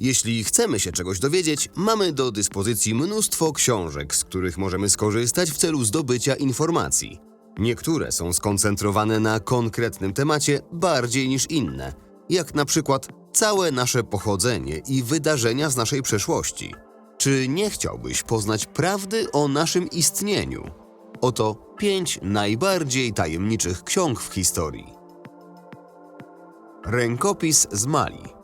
Jeśli chcemy się czegoś dowiedzieć, mamy do dyspozycji mnóstwo książek, z których możemy skorzystać w celu zdobycia informacji. Niektóre są skoncentrowane na konkretnym temacie bardziej niż inne, jak na przykład całe nasze pochodzenie i wydarzenia z naszej przeszłości. Czy nie chciałbyś poznać prawdy o naszym istnieniu? Oto pięć najbardziej tajemniczych ksiąg w historii. Rękopis z Mali.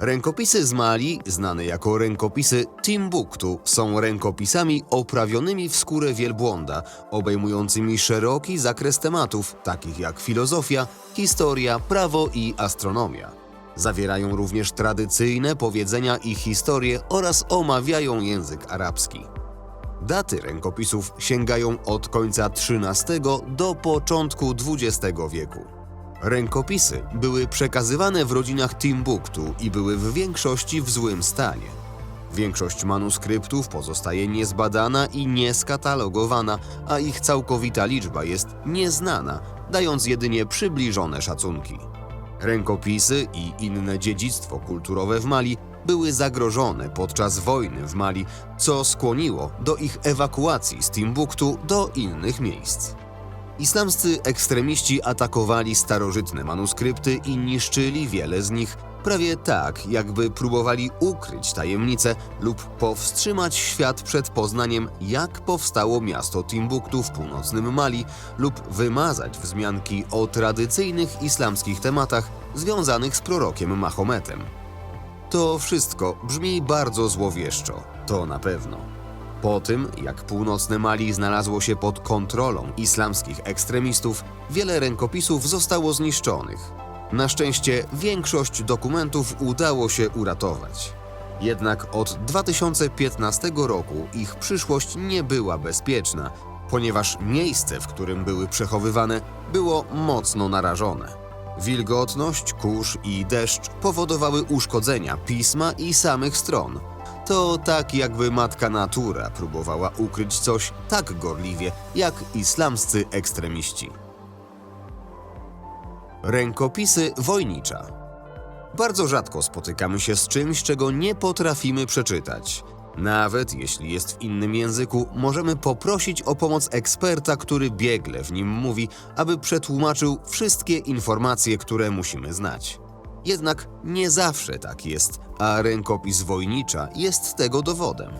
Rękopisy z Mali, znane jako rękopisy Timbuktu, są rękopisami oprawionymi w skórę wielbłąda, obejmującymi szeroki zakres tematów, takich jak filozofia, historia, prawo i astronomia. Zawierają również tradycyjne powiedzenia i historie oraz omawiają język arabski. Daty rękopisów sięgają od końca XIII do początku XX wieku. Rękopisy były przekazywane w rodzinach Timbuktu i były w większości w złym stanie. Większość manuskryptów pozostaje niezbadana i nieskatalogowana, a ich całkowita liczba jest nieznana, dając jedynie przybliżone szacunki. Rękopisy i inne dziedzictwo kulturowe w Mali były zagrożone podczas wojny w Mali, co skłoniło do ich ewakuacji z Timbuktu do innych miejsc. Islamscy ekstremiści atakowali starożytne manuskrypty i niszczyli wiele z nich, prawie tak, jakby próbowali ukryć tajemnice lub powstrzymać świat przed poznaniem, jak powstało miasto Timbuktu w północnym Mali, lub wymazać wzmianki o tradycyjnych islamskich tematach związanych z prorokiem Mahometem. To wszystko brzmi bardzo złowieszczo, to na pewno. Po tym, jak północne Mali znalazło się pod kontrolą islamskich ekstremistów, wiele rękopisów zostało zniszczonych. Na szczęście większość dokumentów udało się uratować. Jednak od 2015 roku ich przyszłość nie była bezpieczna, ponieważ miejsce, w którym były przechowywane, było mocno narażone. Wilgotność, kurz i deszcz powodowały uszkodzenia pisma i samych stron. To tak jakby matka natura próbowała ukryć coś tak gorliwie jak islamscy ekstremiści. Rękopisy wojnicza. Bardzo rzadko spotykamy się z czymś, czego nie potrafimy przeczytać. Nawet jeśli jest w innym języku, możemy poprosić o pomoc eksperta, który biegle w nim mówi, aby przetłumaczył wszystkie informacje, które musimy znać. Jednak nie zawsze tak jest, a rękopis wojnicza jest tego dowodem.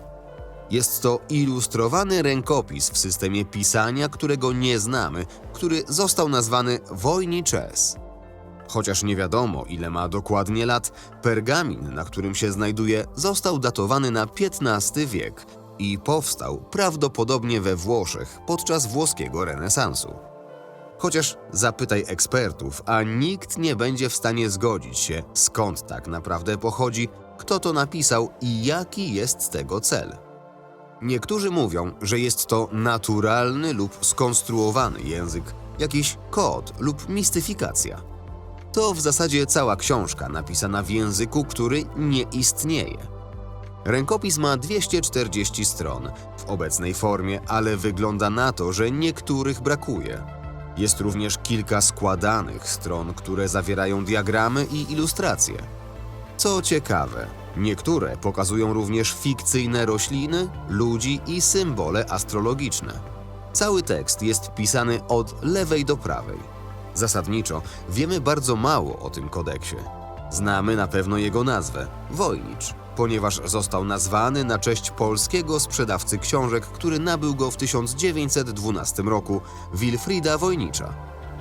Jest to ilustrowany rękopis w systemie pisania, którego nie znamy, który został nazwany Wojniczes. Chociaż nie wiadomo, ile ma dokładnie lat, pergamin, na którym się znajduje, został datowany na XV wiek i powstał prawdopodobnie we Włoszech podczas włoskiego renesansu. Chociaż zapytaj ekspertów, a nikt nie będzie w stanie zgodzić się, skąd tak naprawdę pochodzi, kto to napisał i jaki jest tego cel. Niektórzy mówią, że jest to naturalny lub skonstruowany język, jakiś kod lub mistyfikacja. To w zasadzie cała książka napisana w języku, który nie istnieje. Rękopis ma 240 stron w obecnej formie, ale wygląda na to, że niektórych brakuje. Jest również kilka składanych stron, które zawierają diagramy i ilustracje. Co ciekawe, niektóre pokazują również fikcyjne rośliny, ludzi i symbole astrologiczne. Cały tekst jest pisany od lewej do prawej. Zasadniczo wiemy bardzo mało o tym kodeksie. Znamy na pewno jego nazwę Wojnicz, ponieważ został nazwany na cześć polskiego sprzedawcy książek, który nabył go w 1912 roku Wilfrida Wojnicza.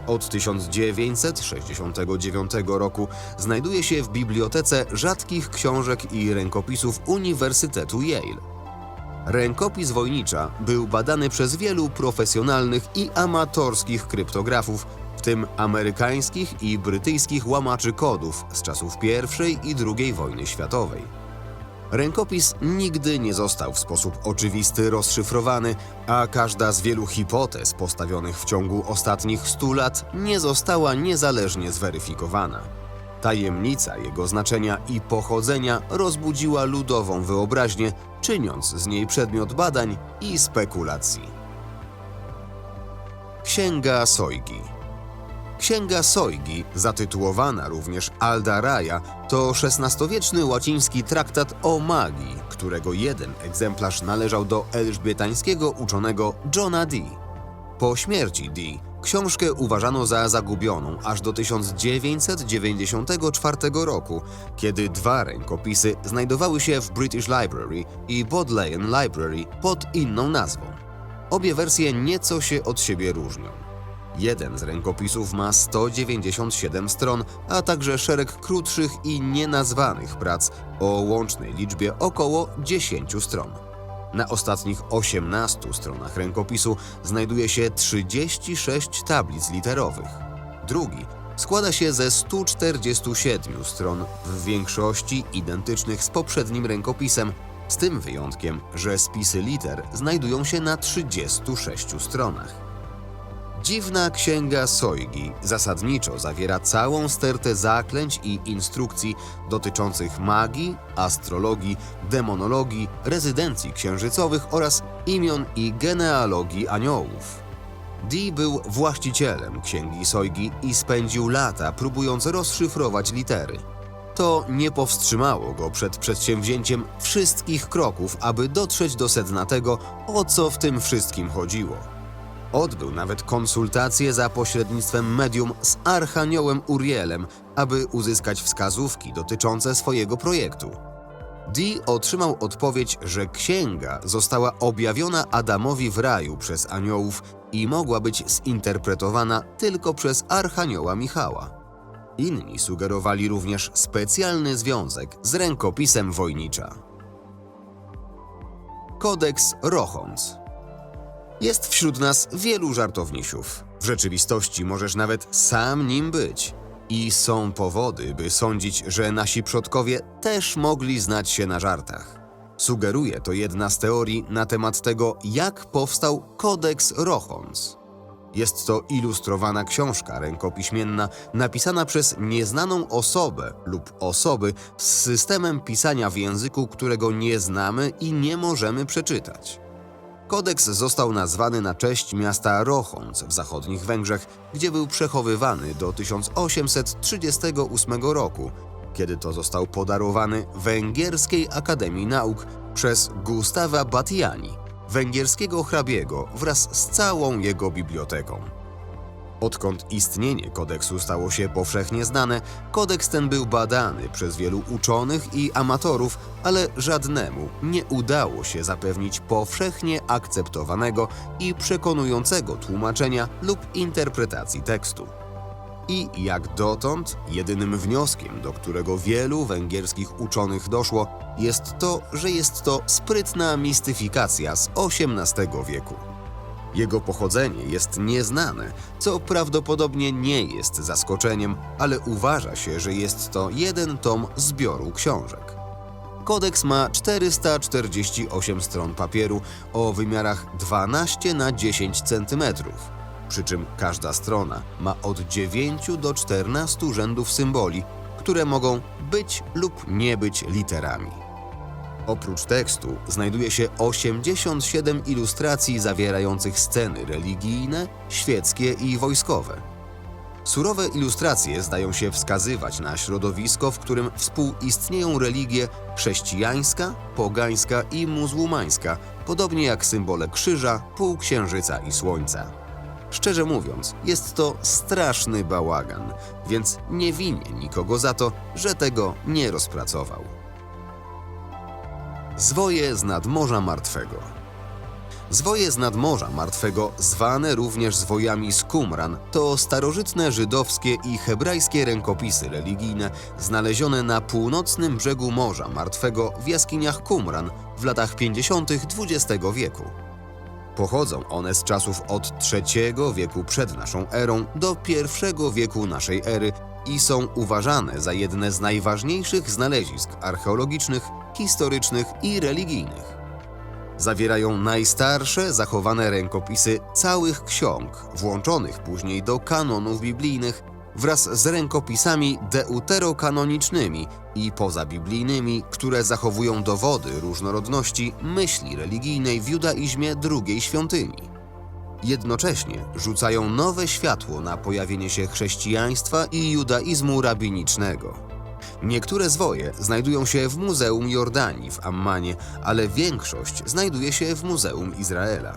Od 1969 roku znajduje się w bibliotece rzadkich książek i rękopisów Uniwersytetu Yale. Rękopis wojnicza był badany przez wielu profesjonalnych i amatorskich kryptografów, w tym amerykańskich i brytyjskich łamaczy kodów z czasów I i II wojny światowej. Rękopis nigdy nie został w sposób oczywisty rozszyfrowany, a każda z wielu hipotez postawionych w ciągu ostatnich stu lat nie została niezależnie zweryfikowana. Tajemnica jego znaczenia i pochodzenia rozbudziła ludową wyobraźnię, czyniąc z niej przedmiot badań i spekulacji. Księga Sojgi Księga Sojgi, zatytułowana również Alda Raja, to XVI-wieczny łaciński traktat o magii, którego jeden egzemplarz należał do elżbietańskiego uczonego Johna Dee. Po śmierci Dee książkę uważano za zagubioną aż do 1994 roku, kiedy dwa rękopisy znajdowały się w British Library i Bodleian Library pod inną nazwą. Obie wersje nieco się od siebie różnią. Jeden z rękopisów ma 197 stron, a także szereg krótszych i nienazwanych prac o łącznej liczbie około 10 stron. Na ostatnich 18 stronach rękopisu znajduje się 36 tablic literowych. Drugi składa się ze 147 stron, w większości identycznych z poprzednim rękopisem, z tym wyjątkiem, że spisy liter znajdują się na 36 stronach. Dziwna Księga Sojgi zasadniczo zawiera całą stertę zaklęć i instrukcji dotyczących magii, astrologii, demonologii, rezydencji księżycowych oraz imion i genealogii aniołów. Dee był właścicielem Księgi Sojgi i spędził lata próbując rozszyfrować litery. To nie powstrzymało go przed przedsięwzięciem wszystkich kroków, aby dotrzeć do sedna tego, o co w tym wszystkim chodziło. Odbył nawet konsultacje za pośrednictwem medium z Archaniołem Urielem, aby uzyskać wskazówki dotyczące swojego projektu. Dee otrzymał odpowiedź, że księga została objawiona Adamowi w raju przez aniołów i mogła być zinterpretowana tylko przez Archanioła Michała. Inni sugerowali również specjalny związek z rękopisem wojnicza. Kodeks Rochons jest wśród nas wielu żartownisiów. W rzeczywistości możesz nawet sam nim być. I są powody, by sądzić, że nasi przodkowie też mogli znać się na żartach. Sugeruje to jedna z teorii na temat tego, jak powstał Kodeks Rochons. Jest to ilustrowana książka rękopiśmienna napisana przez nieznaną osobę lub osoby z systemem pisania w języku, którego nie znamy i nie możemy przeczytać. Kodeks został nazwany na cześć miasta Rochons w zachodnich Węgrzech, gdzie był przechowywany do 1838 roku, kiedy to został podarowany Węgierskiej Akademii Nauk przez Gustawa Batiani, węgierskiego hrabiego wraz z całą jego biblioteką. Odkąd istnienie kodeksu stało się powszechnie znane, kodeks ten był badany przez wielu uczonych i amatorów, ale żadnemu nie udało się zapewnić powszechnie akceptowanego i przekonującego tłumaczenia lub interpretacji tekstu. I jak dotąd, jedynym wnioskiem, do którego wielu węgierskich uczonych doszło, jest to, że jest to sprytna mistyfikacja z XVIII wieku. Jego pochodzenie jest nieznane, co prawdopodobnie nie jest zaskoczeniem, ale uważa się, że jest to jeden tom zbioru książek. Kodeks ma 448 stron papieru o wymiarach 12 na 10 cm, przy czym każda strona ma od 9 do 14 rzędów symboli, które mogą być lub nie być literami. Oprócz tekstu znajduje się 87 ilustracji zawierających sceny religijne, świeckie i wojskowe. Surowe ilustracje zdają się wskazywać na środowisko, w którym współistnieją religie chrześcijańska, pogańska i muzułmańska, podobnie jak symbole krzyża, półksiężyca i słońca. Szczerze mówiąc, jest to straszny bałagan, więc nie winię nikogo za to, że tego nie rozpracował. Zwoje z nadmorza martwego. Zwoje z nadmorza martwego, zwane również zwojami z Qumran, to starożytne żydowskie i hebrajskie rękopisy religijne znalezione na północnym brzegu Morza Martwego w jaskiniach Qumran w latach 50. XX wieku. Pochodzą one z czasów od III wieku przed naszą erą do I wieku naszej ery i są uważane za jedne z najważniejszych znalezisk archeologicznych, historycznych i religijnych. Zawierają najstarsze zachowane rękopisy całych ksiąg, włączonych później do kanonów biblijnych, wraz z rękopisami deuterokanonicznymi i pozabiblijnymi, które zachowują dowody różnorodności myśli religijnej w judaizmie drugiej świątyni. Jednocześnie rzucają nowe światło na pojawienie się chrześcijaństwa i judaizmu rabinicznego. Niektóre zwoje znajdują się w Muzeum Jordanii w Ammanie, ale większość znajduje się w Muzeum Izraela.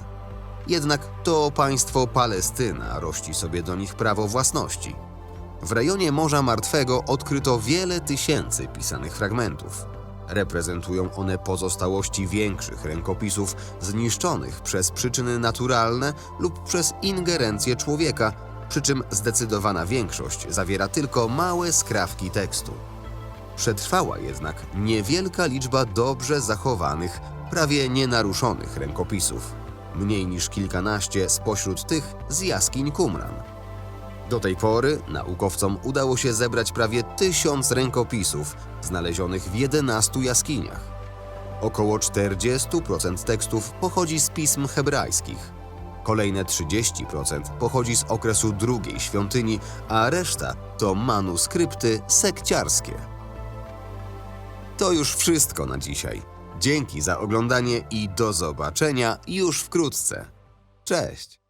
Jednak to państwo Palestyna rości sobie do nich prawo własności. W rejonie Morza Martwego odkryto wiele tysięcy pisanych fragmentów. Reprezentują one pozostałości większych rękopisów zniszczonych przez przyczyny naturalne lub przez ingerencję człowieka, przy czym zdecydowana większość zawiera tylko małe skrawki tekstu. Przetrwała jednak niewielka liczba dobrze zachowanych, prawie nienaruszonych rękopisów. Mniej niż kilkanaście spośród tych z jaskiń Qumran. Do tej pory naukowcom udało się zebrać prawie tysiąc rękopisów znalezionych w 11 jaskiniach. Około 40% tekstów pochodzi z pism hebrajskich. Kolejne 30% pochodzi z okresu drugiej świątyni, a reszta to manuskrypty sekciarskie. To już wszystko na dzisiaj. Dzięki za oglądanie i do zobaczenia już wkrótce. Cześć!